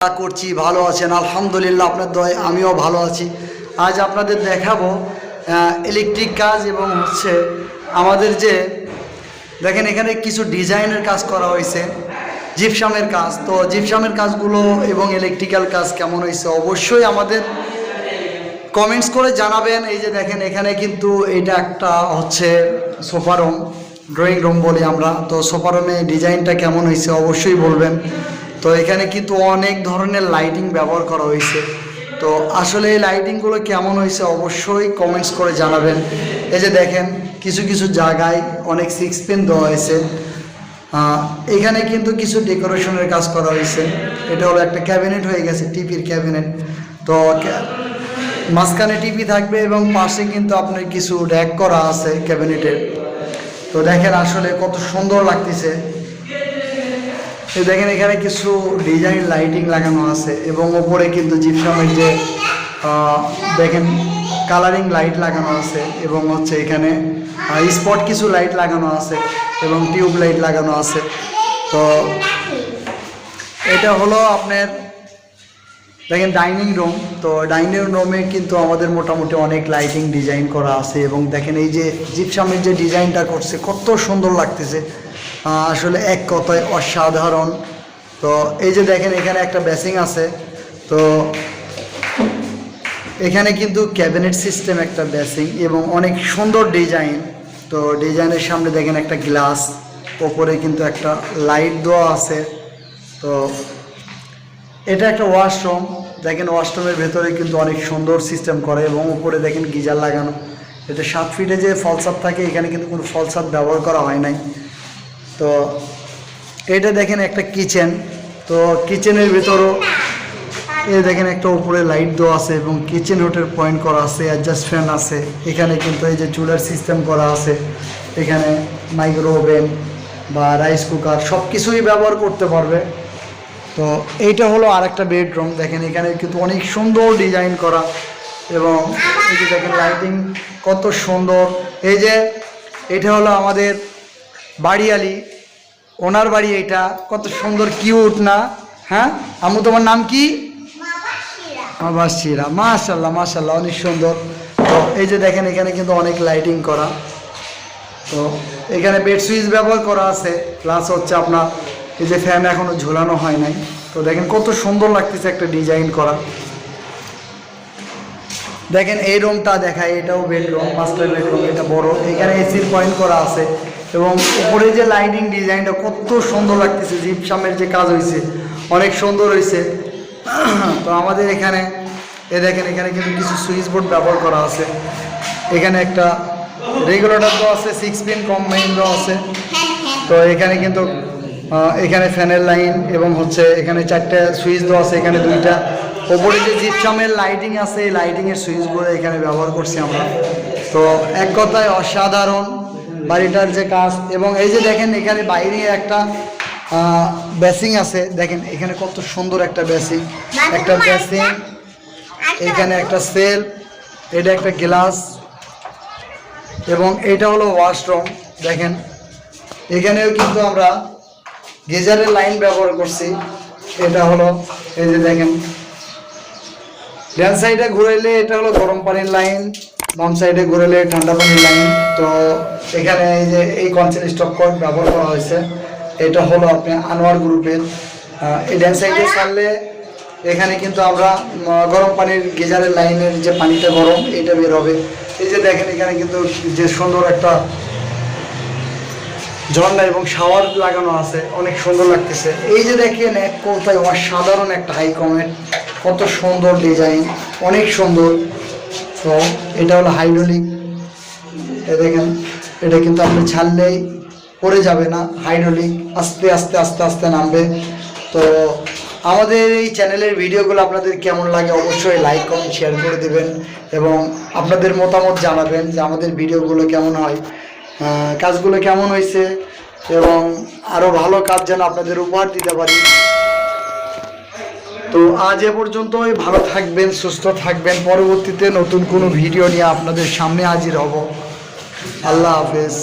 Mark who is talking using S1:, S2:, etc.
S1: করছি, ভালো আছেন, আলহামদুলিল্লাহ, আপনার দয় আমিও ভালো আছি। আজ আপনাদের দেখাবো ইলেকট্রিক কাজ এবং হচ্ছে আমাদের যে, দেখেন এখানে কিছু ডিজাইনের কাজ করা হয়েছে জিপসামের কাজ। তো জিপসামের কাজগুলো এবং ইলেকট্রিক্যাল কাজ কেমন হয়েছে অবশ্যই আমাদের কমেন্টস করে জানাবেন। এই যে দেখেন এখানে কিন্তু এটা একটা হচ্ছে সোফা রুম ড্রয়িং রুম বলি আমরা। তো সোফা রুমে ডিজাইনটা কেমন হয়েছে অবশ্যই বলবেন। তো এখানে কিন্তু অনেক ধরনের লাইটিং ব্যবহার করা হয়েছে। তো আসলে এই লাইটিংগুলো কেমন হয়েছে অবশ্যই কমেন্টস করে জানাবেন। এই যে দেখেন, কিছু কিছু জায়গায় অনেক সিক্স পেন দেওয়া হয়েছে। এখানে কিন্তু কিছু ডেকোরেশনের কাজ করা হয়েছে। এটা হলো একটা ক্যাবিনেট হয়ে গেছে টিপির ক্যাবিনেট তো মাঝখানে টিভি থাকবে এবং পাশে কিন্তু আপনার কিছু র্যাক করা আছে ক্যাবিনেটের তো দেখেন আসলে কত সুন্দর লাগতেছে। দেখেন এখানে কিছু ডিজাইন লাইটিং লাগানো আছে এবং ওপরে কিন্তু জিপসামের যে দেখেন কালারিং লাইট লাগানো আছে এবং হচ্ছে এখানে স্পট কিছু লাইট লাগানো আছে এবং টিউব লাইট লাগানো আছে। তো এটা হলো আপনার, দেখেন ডাইনিং রুম তো ডাইনিং রুমে কিন্তু আমাদের মোটামুটি অনেক লাইটিং ডিজাইন করা আছে এবং দেখেন এই যে জিপসামের যে ডিজাইনটা করছে, কত সুন্দর লাগতেছে। আসলে এক কথায় অসাধারণ। তো এই যে দেখেন, এখানে একটা বেসিং আছে। তো এখানে কিন্তু ক্যাবিনেট সিস্টেম একটা বেসিং এবং অনেক সুন্দর ডিজাইন তো ডিজাইনের সামনে দেখেন একটা গ্লাস ওপরে কিন্তু একটা লাইট দেওয়া আছে। তো এটা একটা ওয়াশরুম দেখেন ওয়াশরুমের ভেতরে কিন্তু অনেক সুন্দর সিস্টেম করে এবং উপরে দেখেন গিজার লাগানো। এটা সাত ফিটে যে ফলসাপ থাকে, এখানে কিন্তু কোনো ফলসাপ ব্যবহার করা হয় নাই। তো এটা দেখেন একটা কিচেন তো কিচেনের ভেতরও এ দেখেন একটা উপরে লাইট দেওয়া আছে এবং কিচেন হোটেল পয়েন্ট করা আছে অ্যাডজাস্ট ফ্যান আছে। এখানে কিন্তু এই যে চুলার সিস্টেম করা আছে এখানে মাইক্রো ওভেন বা রাইস কুকার সব কিছুই ব্যবহার করতে পারবে। তো এইটা হলো আরেকটা বেডরুম দেখেন এখানে কিন্তু অনেক সুন্দর ডিজাইন করা এবং এই যে দেখেন লাইটিং কত সুন্দর। এই যে এটা হলো আমাদের বাড়িয়ালি ওনার বাড়ি এটা কত সুন্দর কিউট না? হ্যাঁ? আমু তোমার নাম কি? আবাসিরা মাশাল্লাহ মাশাল্লাহ, অনেক সুন্দর। তো এই যে দেখেন, এখানে কিন্তু অনেক লাইটিং করা। তো এখানে বেড সুইচ ব্যবহার করা আছে। প্লাস হচ্ছে আপনার এই যে ফ্যান এখনও ঝোলানো হয় নাই। তো দেখেন, কত সুন্দর লাগতেছে একটা ডিজাইন করা। দেখেন, এই রুমটা দেখায়, এটাও বেডরুম মাস্টার বেডরুম এটা বড়। এখানে এসির পয়েন্ট করা আছে। এবং উপরে যে লাইটিং ডিজাইনটা কত সুন্দর লাগতেছে জিপসামের যে কাজ হয়েছে অনেক সুন্দর হয়েছে তো আমাদের এখানে, এ দেখেন, এখানে কিন্তু কিছু সুইচ বোর্ড ব্যবহার করা আছে। এখানে একটা রেগুলেটর তো আছে সিক্স পিন কম্বাইন আছে। তো এখানে কিন্তু এখানে ফ্যানের লাইন এবং হচ্ছে এখানে চারটে সুইচ দেওয়া আছে, এখানে দুইটা। ওপরে যে জিপসামের লাইটিং আছে, এই লাইটিংয়ের সুইচগুলো এখানে ব্যবহার করছি আমরা। তো এক কথায় অসাধারণ বাড়িটার যে কাজ এবং এই যে দেখেন এখানে বাইরে একটা বেসিং আছে। দেখেন এখানে কত সুন্দর একটা বেসিং একটা বেসিং এখানে একটা সেল এটা একটা গ্লাস এবং এটা হলো ওয়াশরুম। দেখেন এখানেও কিন্তু আমরা গিজারের লাইন ব্যবহার করছি। এটা হলো এই যে দেখেন ডান সাইডে ঘুরাইলে এটা হলো গরম পানির লাইন, বাম সাইডে ঘুরাইলে ঠান্ডা পানির লাইন। তো এখানে এই যে এই কনসেল স্টক কোড ব্যবহার করা হয়েছে, এটা হলো আপনি আনোয়ার গ্রুপের এই ডান সাইডে ছাড়লে এখানে কিন্তু আমরা গরম পানির গিজারের লাইনের যে পানিটা গরম, এটা বের হবে। এই যে দেখেন এখানে কিন্তু যে সুন্দর একটা ঝর্ণা এবং শাওয়ার লাগানো আছে, অনেক সুন্দর লাগতেছে। এই যে দেখেন এক কোথায় অসাধারণ একটা হাই কত সুন্দর ডিজাইন অনেক সুন্দর। তো এটা হলো হাইড্রোলিক দেখেন, এটা কিন্তু আপনি ছাড়লেই পড়ে যাবে না হাইড্রোলিক আস্তে আস্তে আস্তে আস্তে নামবে। তো আমাদের এই চ্যানেলের ভিডিওগুলো আপনাদের কেমন লাগে অবশ্যই লাইক কমেন্ট শেয়ার করে দেবেন এবং আপনাদের মতামত জানাবেন যে আমাদের ভিডিওগুলো কেমন হয় কাজগুলো কেমন হয়েছে এবং আরও ভালো কাজ যেন আপনাদের উপহার দিতে পারি। তো আজ এ পর্যন্তই, ভালো থাকবেন, সুস্থ থাকবেন। পরবর্তীতে নতুন কোনো ভিডিও নিয়ে আপনাদের সামনে হাজির হব। আল্লাহ হাফেজ।